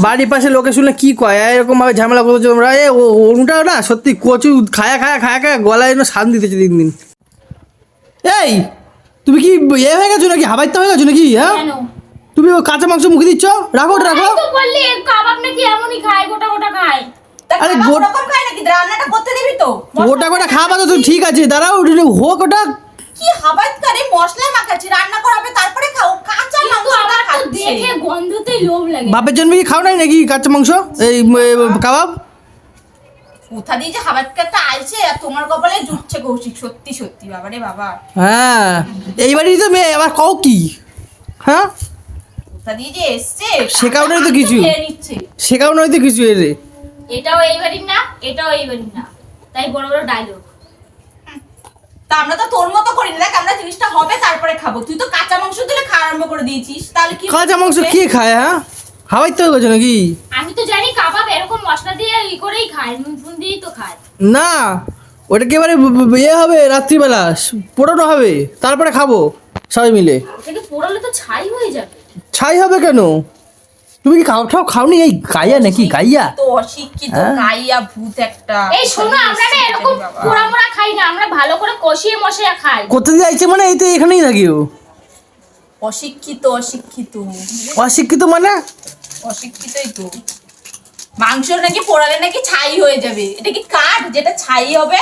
বাড়ির পাশে লোকে শুনলে কি কয়? এরকম ভাবে ঝামেলা করছ তোমরা এ ও ওটাও না সত্যি কচু খায়া খায়া খায়া খায়া গলায় যেন শান দিতেছে দিন দিন। এই তুমি কি এ হয়ে গেছো নাকি? হাবাইতে হয়ে গেছো নাকি? হ্যাঁ? তুমি ও কাঁচা মাংস মুখে দিচ্ছ? রাখো ওটা রাখো। বললি কাবাব নাকি এমনই খায় গোটা গোটা খায়। আরে গোট গোট- রকম খায় নাকি? রান্নাটা করতে দিবি তো। ওটা গোটা খাওয়া তো তো ঠিক আছে দাঁড়াও হোক ওটা। কি হাবাত করে মশলা মাখাচ্ছি রান্না করাবে তারপরে খাও কাঁচা কিন্তু মাংসটা দেখে লোভ লাগে। বাপের জন্য কি খাও নাই নাকি কাঁচা মাংস? এই এ, কাবাব? কোথা দিয়ে যে হাবাত কাটা আইছে আর তোমার কপালে জুটছে কৌশিক সত্যি সত্যি বাবা রে বাবা। হ্যাঁ এইবারই তো মেয়ে আবার কও কি? হ্যাঁ? কোথা দিয়ে যে এসছে শেখাও নাই তো কিছু। খেয়ে নিচ্ছে। শেখাও নয় তো কিছু এরে এটাও এই বাড়ির না এটাও এই বাড়ির না। তাই বড় বড় ডায়লগ তা আমরা তো তোর মতো করি না দেখ আমরা জিনিসটা হবে তারপরে খাব। তুই তো কাঁচা মাংস দিলে খাওয়া আরম্ভ করে দিয়েছিস। তাহলে কি কাঁচা মাংস কে খায় হ্যাঁ? হাওয়াইতে হয়ে গেছো নাকি? আমি তো জানি কাবাব এরকম মশলা দিয়ে ই করেই খায় নুন দিয়েই তো খায়। না ওটা ব- ব- ইয়ে হবে রাত্রিবেলা পোড়ানো হবে তারপরে খাব সবাই মিলে। পোড়ালে তো ছাই হয়ে যাবে। ছাই হবে কেন? তুমি কি খাও খাও খাওনি? এই গাইয়া নাকি? গাইয়া তো অশিক্ষিত হ্যাঁ? গাইয়া ভূত একটা। এই শোনো আমরা না এরকম। পোড়া মোড়া খাই না আমরা ভালো করে কষিয়ে মশিয়ে খাই। কোথা দিয়ে আইছে মানে এই তো এখানেই থাকি ও? অশিক্ষিত অশিক্ষিত। অশিক্ষিত মানে? অশিক্ষিতই তো। মাংস নাকি পোড়ালে নাকি ছাই হয়ে যাবে। এটা কি কাঠ? যেটা ছাই হবে?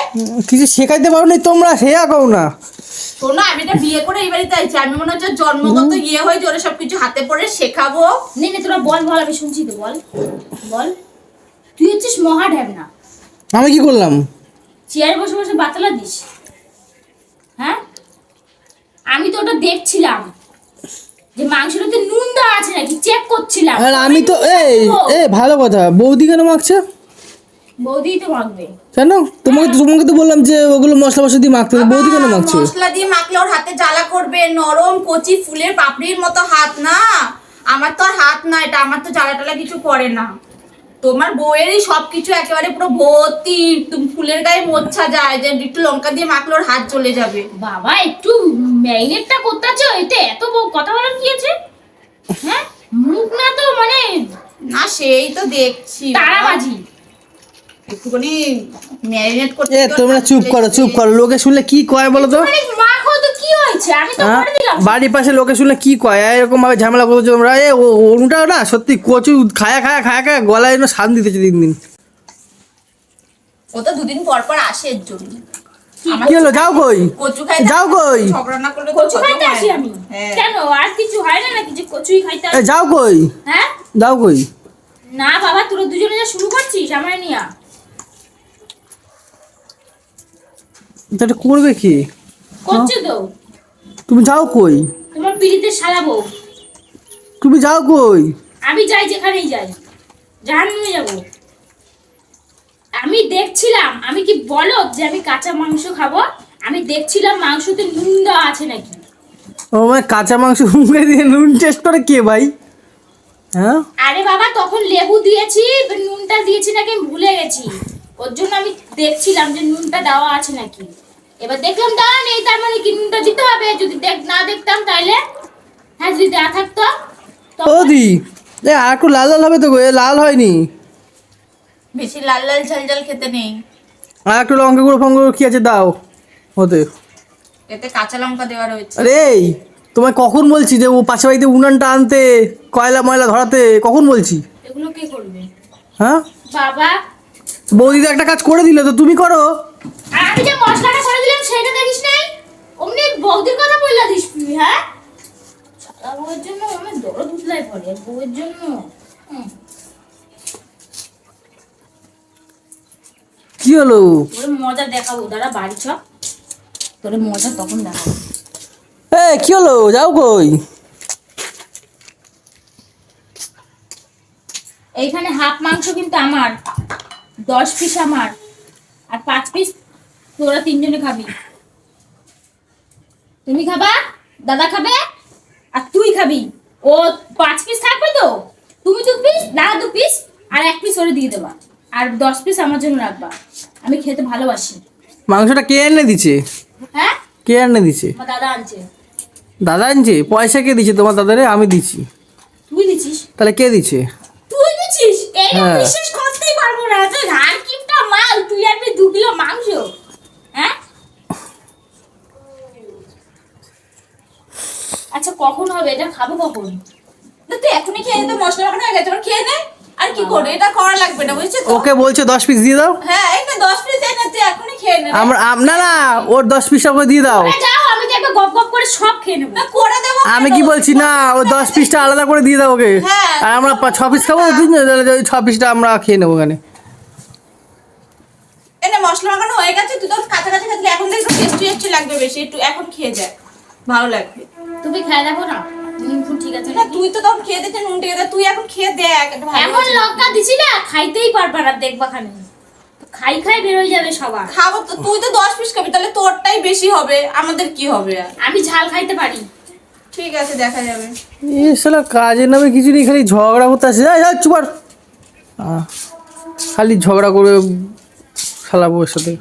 কিছু শেখাইতে পারো নি তোমরা? সেয়া কও না। শোনো আমি এটা বিয়ে করে এই বাড়িতে আইছি। আমি মনে হচ্ছে জন্মগত ইয়ে হয়ে জোরে সবকিছু হাতে পড়ে শেখাবো। নে নে তোরা বল বল আমি শুনছি তো বল বল। তুই হচ্ছিস মহা ঢ্যাবনা। আমি কি করলাম? চেয়ারে বসে বসে বাতলা দিস। হ্যাঁ? আমি তো ওটা দেখছিলাম। যে মাংসটাতে নুন দেওয়া আছে নাকি? চেক করছিলাম। আর আমি তো এই এ ভালো কথা। বৌদি কেন মাখছে? বৌদি তো মাখবে। কেন? তোমাকে তোমাকে তো বললাম যে ওগুলো মশলা মশলা দিয়ে মাখতে বৌদি কেন আবার মশলা দিয়ে মাখলে ওর হাতে জ্বালা করবে। নরম কচি ফুলের পাপড়ির মতো হাত না। আমার তো হাত না এটা। আমার তো জ্বালা টালা কিছু করে না। তোমার বউয়েরই সবকিছু একেবারে পুরো ভর্তি। তুমি ফুলের গায়ে মোচ্ছা যায়। যে একটু লঙ্কা দিয়ে মাখলে ওর হাত চলে যাবে। বাবা একটু ম্যারিনেটটা করতে আছো এতে কথা বলার কি আছে? হ্যাঁ? মুখ না তো মানে না সেই তো দেখছি। তারাবাজি। একটুখানি ম্যারিনেট করতে এ তোমরা চুপ করো চুপ করো লোকে শুনলে কি কয় বলো তো? মাখো তো কি হয়েছে? আমি তো হ্যাঁ? করে দিলাম। বাড়ির পাশে লোকে শুনলে কি কয়? এরকম ভাবে ঝামেলা করছ তোমরা? এ ও- ওটাও না সত্যি কচু খায়া খায়া খায়া খায়া গলায় যেন শান দিতেছে দিন দিন। ও তো দুদিন পর পর আসে এর জন্য। কি হলো? যাও কই? যাও কই? না কচু খাইতে আসি আমি। হ্যাঁ। কেন? আর কিছু হয় না নাকি যে কচুই খাইতে যাও কই? হ্যাঁ? যাও কই? না বাবা তোরা দুজনে যা শুরু করছিস আমার নিয়া এটা করবে কি? করছে তো। তুমি যাও কই? তোমার পিড়িতে সারাবো তুমি যাও কই? আমি যাই যেখানেই যাই। জাহান্নামে যাব। আমি দেখছিলাম আমি কি বলো যে আমি কাঁচা মাংস খাব? আমি দেখছিলাম মাংসতে নুন দেওয়া আছে নাকি। ও মানে কাঁচা মাংস মুখে দিয়ে নুন টেস্ট করে কে ভাই? হ্যাঁ? আরে বাবা তখন লেবু দিয়েছি নুনটা দিয়েছি নাকি ভুলে গেছি। ওর জন্য আমি দেখছিলাম যে নুনটা দেওয়া আছে নাকি। এবার দেখলাম দেওয়া নেই তার মানে কি দিতে হবে। যদি দেখ না দেখতাম তাইলে হ্যাঁ যদি দেওয়া থাকতো ও দি এ আর একটু লাল লাল হবে তো গো এ লাল হয়নি। বেশি লাল লাল ঝাল ঝাল খেতে নেই। আর একটু লঙ্কা গুঁড়ো ফঙ্গ কি আছে দাও হতে। এতে কাঁচা লঙ্কা দেওয়া রয়েছে। আরে তোমায় কখন বলছি যে ও পাশে বাড়িতে উনানটা আনতে কয়লা ময়লা ধরাতে কখন বলছি? এগুলো কে করবে? হ্যাঁ? বাবা। বৌদি তো একটা কাজ করে দিলে তো তুমি করো। আমি যে মশলাটা করে দিলাম সেটা দেখিস নাই অমনি বৌদির কথা বললা দিস তুই হ্যাঁ সাদা বউয়ের জন্য আমার পড়ে বউয়ের জন্য? কি হলো? তোর মজা দেখাবো দাঁড়া বাড়ি চ। তোর মজা তখন দেখাবো। এ কি হলো? যাও কই? এইখানে হাফ মাংস কিন্তু আমার দশ পিস আমার আর পাঁচ পিস তোরা তিনজনে খাবি। তুমি খাবা? দাদা খাবে? আর তুই খাবি? ও পাঁচ পিস থাকবে তো? তুমি দু পিস না দু পিস আর এক পিস ওরে দিয়ে দেবা। আর দশ পিস আমার জন্য রাখবা। আমি খেতে ভালোবাসি। মাংসটা কে এনে দিছে? হ্যাঁ? কে এনে দিছে? দাদা আনছে। দাদা আনছে? পয়সা কে দিছে? তোমার দাদারে আমি দিছি। তুই দিছিস? তাহলে কে দিছে? তুই দিছিস? হ্যাঁ। বিশ্বাস করতেই পারব না তুই আর কিপটা মাল তুই আর আমি দু কিলো মাংস হ্যাঁ আচ্ছা কখন হবে? এটা খাব কখন? না তুই এখনই খেয়ে নে তো মশলা মাখানো হয়ে গেছে খেয়ে নে। আর কি করবে? এটা করা লাগবে না বুঝছিস তো? ওকে বলছে দশ পিস দিয়ে দাও? হ্যাঁ এই না দশ পিস এনে তুই এখনই খেয়ে নে। আমরা আম- না না ওর দশ পিসটা করে দিয়ে দাও। যাও আমি তো একবার গপ গপ করে সব খেয়ে নেব। না করে দেবো আমি কি বলছি না ও দশ পিসটা আলাদা করে দিয়ে দাও ওকে। হ্যাঁ। আর আমরা পা- ছ পিস খাব তুই না, তাহলে ওই ছ পিসটা আমরা খেয়ে নেব ওখানে। এনে মশলা মাখানো হয়ে গেছে তুই তো কাছাকাছি থাকলে এখন দেখবি টেস্টি টেস্টি লাগবে বেশি একটু এখন খেয়ে যা ভালো লাগবে। তুমি খেয়ে দেখো না। নুন ঠিক আছে না তুই তো তখন খেয়ে দিতে নুন তুই এখন খেয়ে দেখ এমন লঙ্কা দিছি না খাইতেই পারবা না দেখবা খানে। খাই খাই বেরোয় যাবে সবার। খাব তো তুই তো দশ পিস খাবি তাহলে তোরটাই বেশি হবে আমাদের কি হবে আমি ঝাল খাইতে পারি। ঠিক আছে দেখা যাবে। শালা কাজের নামে কিছু নেই খালি ঝগড়া করতে আসে। খালি ঝগড়া করবে শালা বউয়ের সাথে।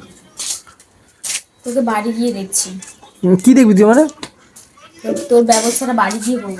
তোকে বাড়ি গিয়ে দেখছি। কি দেখবি তুই মানে? তোর- ব্যবস্থাটা বাড়ি গিয়ে করব।